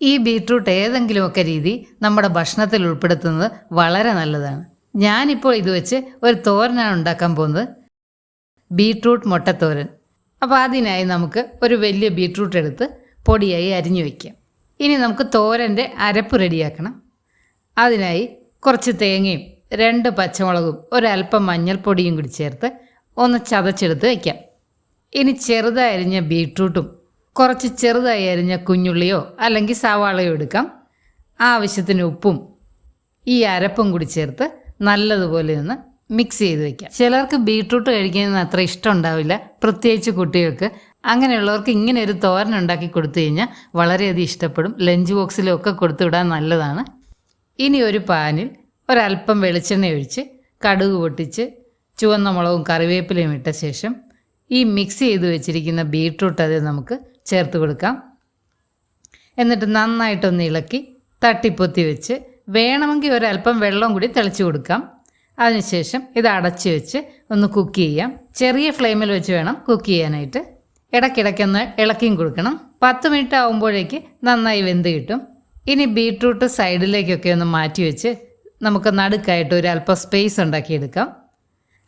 ഈ ബീട്രൂട്ട് ഏതെങ്കിലുമൊക്കെ രീതി നമ്മുടെ ഭക്ഷണത്തിൽ ഉൾപ്പെടുത്തുന്നത് വളരെ നല്ലതാണ്. ഞാനിപ്പോൾ ഇത് വെച്ച് ഒരു തോരനാണ് ഉണ്ടാക്കാൻ പോകുന്നത്. ബീട്രൂട്ട് മുട്ടത്തോരൻ. അപ്പോൾ അതിനായി നമുക്ക് ഒരു വലിയ ബീട്രൂട്ട് എടുത്ത് പൊടിയായി അരിഞ്ഞു വയ്ക്കാം ഇനി നമുക്ക് തോരന്റെ അരപ്പ് റെഡിയാക്കണം. അതിനായി കുറച്ച് തേങ്ങയും രണ്ട് പച്ചമുളകും ഒരല്പം മഞ്ഞൾപ്പൊടിയും കൂടി ചേർത്ത് ഒന്ന് ചതച്ചെടുത്ത് വയ്ക്കാം ഇനി ചെറുതായി അരിഞ്ഞ ബീട്രൂട്ടും കുറച്ച് ചെറുതായി അരിഞ്ഞ കുഞ്ഞുള്ളിയോ അല്ലെങ്കിൽ സവാളയോ എടുക്കാം. ആവശ്യത്തിന് ഉപ്പും ഈ അരപ്പും കൂടി ചേർത്ത് നല്ലതുപോലെ ഒന്ന് മിക്സ് ചെയ്ത് വെക്കാം. ചിലർക്ക് ബീട്രൂട്ട് കഴിക്കുന്നതിന് അത്ര ഇഷ്ടം ഉണ്ടാവില്ല. പ്രത്യേകിച്ച് കുട്ടികൾക്ക്. അങ്ങനെയുള്ളവർക്ക് ഇങ്ങനെ ഒരു തോരൻ ഉണ്ടാക്കി കൊടുത്തു കഴിഞ്ഞാൽ വളരെയധികം ഇഷ്ടപ്പെടും. ലഞ്ച് ബോക്സിലും ഒക്കെ കൊടുത്തു വിടാൻ നല്ലതാണ്. ഇനി ഒരു പാനിൽ ഒരല്പം വെളിച്ചെണ്ണ ഒഴിച്ച് കടുക് പൊട്ടിച്ച് ചുവന്ന മുളകും കറിവേപ്പിലയും ഇട്ട ശേഷം ഈ മിക്സ് ചെയ്ത് വെച്ചിരിക്കുന്ന ബീട്രൂട്ട് അത് നമുക്ക് ചേർത്ത് കൊടുക്കാം. എന്നിട്ട് നന്നായിട്ടൊന്ന് ഇളക്കി തട്ടിപ്പൊത്തി വെച്ച് വേണമെങ്കിൽ ഒരല്പം വെള്ളം കൂടി തെളിച്ച് കൊടുക്കാം. അതിനുശേഷം ഇത് അടച്ച് വെച്ച് ഒന്ന് കുക്ക് ചെയ്യാം. ചെറിയ ഫ്ലെയിമിൽ വെച്ച് വേണം കുക്ക് ചെയ്യാനായിട്ട്. ഇടയ്ക്കിടയ്ക്കൊന്ന് ഇളക്കിയും കൊടുക്കണം. പത്ത് മിനിറ്റ് ആകുമ്പോഴേക്ക് നന്നായി വെന്ത് കിട്ടും. ഇനി ബീട്രൂട്ട് സൈഡിലേക്കൊക്കെ ഒന്ന് മാറ്റി വെച്ച് നമുക്ക് നടുക്കായിട്ട് ഒരു അല്പം സ്പേസ് ഉണ്ടാക്കിയെടുക്കാം.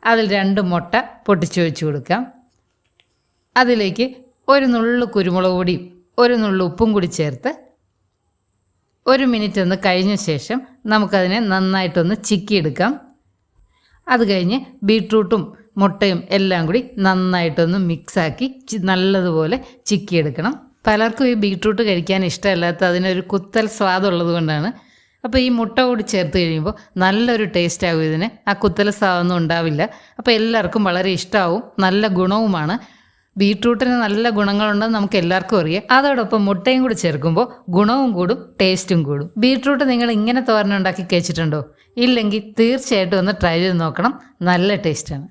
അതിൽ രണ്ട് മുട്ട പൊട്ടിച്ചു വെച്ച് കൊടുക്കാം. അതിലേക്ക് ഒരു നുള്ളു കുരുമുളക് പൊടിയും ഒരു നുള്ളു ഉപ്പും കൂടി ചേർത്ത് ഒരു മിനിറ്റ് ഒന്ന് കഴിഞ്ഞ ശേഷം നമുക്കതിനെ നന്നായിട്ടൊന്ന് ചിക്കിയെടുക്കാം. അത് കഴിഞ്ഞ് ബീട്രൂട്ടും മുട്ടയും എല്ലാം കൂടി നന്നായിട്ടൊന്ന് മിക്സാക്കി നല്ലതുപോലെ ചിക്കിയെടുക്കണം. പലർക്കും ഈ ബീട്രൂട്ട് കഴിക്കാൻ ഇഷ്ടമല്ലാത്ത അതിനൊരു കുത്തൽ സ്വാദുള്ളത് കൊണ്ടാണ്. അപ്പോൾ ഈ മുട്ട കൂടി ചേർത്ത് കഴിയുമ്പോൾ നല്ലൊരു ടേസ്റ്റ് ആകും ഇതിന്. ആ കുത്തൽ സ്വാദൊന്നും ഉണ്ടാവില്ല. അപ്പോൾ എല്ലാവർക്കും വളരെ ഇഷ്ടമാവും നല്ല ഗുണവുമാണ്. ബീട്രൂട്ടിന് നല്ല ഗുണങ്ങളുണ്ടെന്ന് നമുക്ക് എല്ലാവർക്കും അറിയാം. അതോടൊപ്പം മുട്ടയും കൂടി ചേർക്കുമ്പോൾ ഗുണവും കൂടും ടേസ്റ്റും കൂടും. ബീട്രൂട്ട് നിങ്ങൾ ഇങ്ങനെ തോരനുണ്ടാക്കി കഴിച്ചിട്ടുണ്ടോ? ഇല്ലെങ്കിൽ തീർച്ചയായിട്ടും ഒന്ന് ട്രൈ ചെയ്ത് നോക്കണം. നല്ല ടേസ്റ്റാണ്.